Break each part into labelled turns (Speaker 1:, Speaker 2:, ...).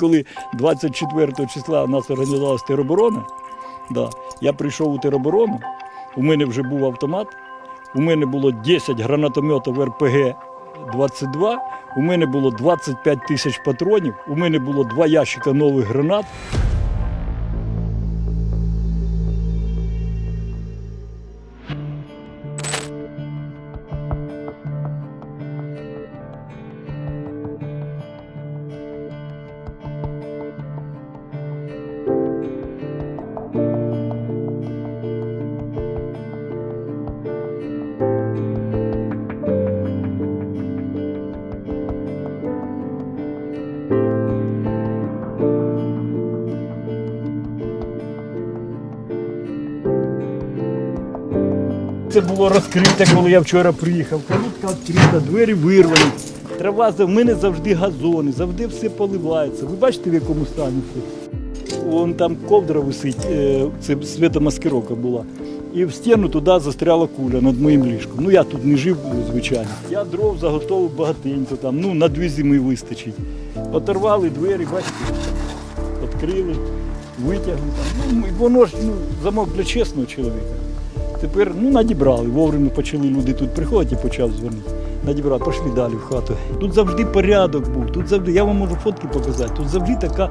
Speaker 1: Коли 24 числа у нас організувалася тероборона, да, я прийшов у тероборону, у мене вже був автомат, у мене було 10 гранатометів РПГ-22, у мене було 25 тисяч патронів, у мене було два ящика нових гранат. Це було розкрите, коли я вчора приїхав. Калитка відкрита, двері вирвані. Трава в мене завжди газони, завжди все поливається. Ви бачите, в якому стані це? Вон там ковдра висить, е, це світомаскировка була. І в стіну туди застряла куля над моїм ліжком. Ну я тут не жив, звичайно. Я дров заготовив багатенько там, ну на дві зими вистачить. Оторвали двері, бачите, відкрили, витягли. Ну, воно ж ну, замок для чесного чоловіка. Тепер ну, надібрали. Вовремя почали люди тут приходити і почав дзвонити. Надібрали, пішли далі в хату. Тут завжди порядок був. Тут завжди, я вам можу фотки показати. Тут завжди така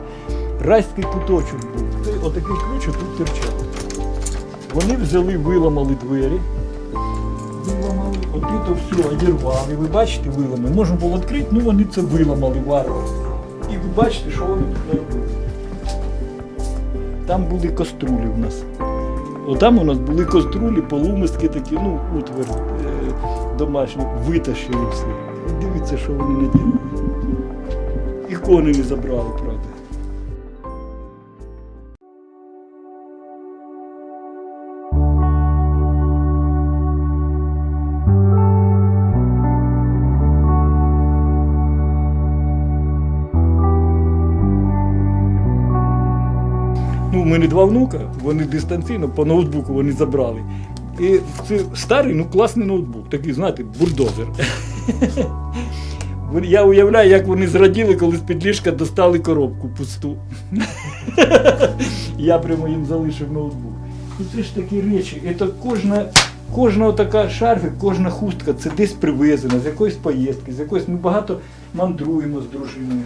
Speaker 1: райський куточок був. Отакий ключ тут терчав. Вони взяли, виламали двері. Виламали, це все одірвали. Ви бачите, виламали. Можна було відкрити, ну вони це виламали варвари. І ви бачите, що вони тут робили. Там були каструлі у нас. Отам у нас були каструлі, полумистки такі, ну, утвер е, домашній, витащили все. І дивіться, що вони наділи. Ікони не забрали, мене два внука, вони дистанційно по ноутбуку вони забрали. І це старий, ну класний ноутбук, такий, знаєте, бульдозер. Я уявляю, як вони зраділи, коли з-під ліжка достали коробку пусту. Я прямо їм залишив ноутбук. Ну це ж такі речі. Це кожна, кожна така шарфик, кожна хустка це десь привезена, з якоїсь поїздки, з якоїсь. Ми багато мандруємо з дружиною.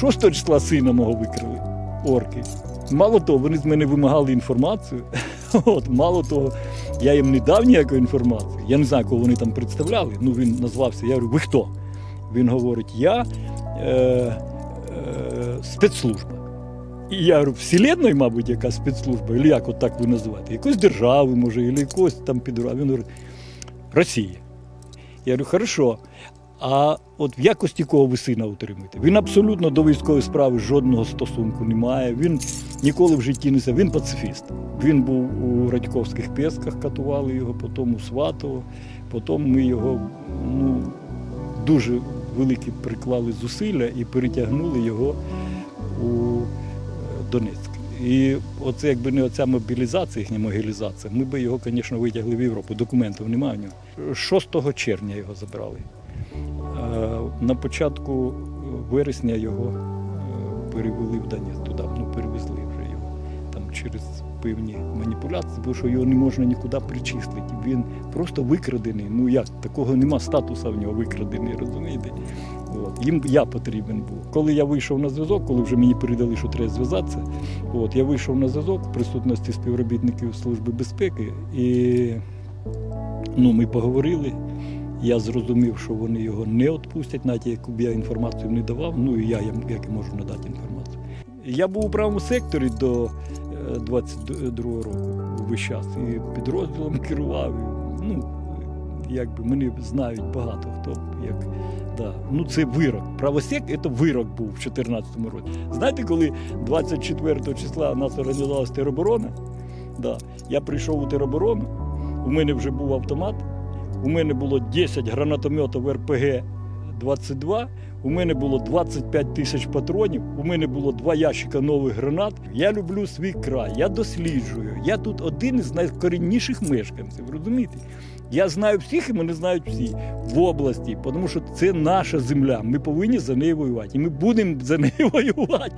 Speaker 1: Шостого числа сина мого викрили орки. Мало того, вони з мене вимагали інформацію. От, мало того, я їм не дав ніякої інформації. Я не знаю, кого вони там представляли. Ну він назвався. Я говорю, ви хто? Він говорить, я е, е, спецслужба. І я говорю, вселенної, мабуть, яка спецслужба, або як от так ви називаєте? Якоїсь держави, може, або якогось там підрозділу. Він говорить, Росія. Я говорю, хорошо. А от в якості кого ви сина утримуєте? Він абсолютно до військової справи жодного стосунку не має. Він ніколи в житті не Він пацифіст. Він був у Радьковських песках, катували його, потім у Сватово, потім ми його ну, дуже великі приклали зусилля і перетягнули його у е, Донецьк. І оце якби не оця мобілізація, їхня могилізація, ми би його, звісно, витягли в Європу. Документів немає в нього. 6 червня його забрали. Е, На початку вересня його е, перевели в Донецьк туди, ну перевезли вже його там через певні маніпуляції, бо що його не можна нікуди причислити. Він просто викрадений. Ну як, такого нема статусу в нього викрадений, розумієте? От. Їм я потрібен був. Коли я вийшов на зв'язок, коли вже мені передали, що треба зв'язатися, от, я вийшов на зв'язок в присутності співробітників Служби безпеки, і ну, ми поговорили. Я зрозумів, що вони його не відпустять, навіть яку я інформацію не давав, ну і я як і можу надати інформацію. Я був у правому секторі до е, 22 року весь час і підрозділом керував. і, Ну, якби мене знають багато хто. Як, да. Ну це вирок. Правосек це вирок був в 2014 році. Знаєте, коли 24 числа нас організувалася тероборона, да, я прийшов у тероборону, у мене вже був автомат. У мене було 10 гранатометів РПГ 22. У мене було 25 тисяч патронів, у мене було два ящика нових гранат. Я люблю свій край, я досліджую. Я тут один із найкорінніших мешканців, розумієте? Я знаю всіх і мене знають всі в області, тому що це наша земля. Ми повинні за нею воювати. І ми будемо за нею воювати.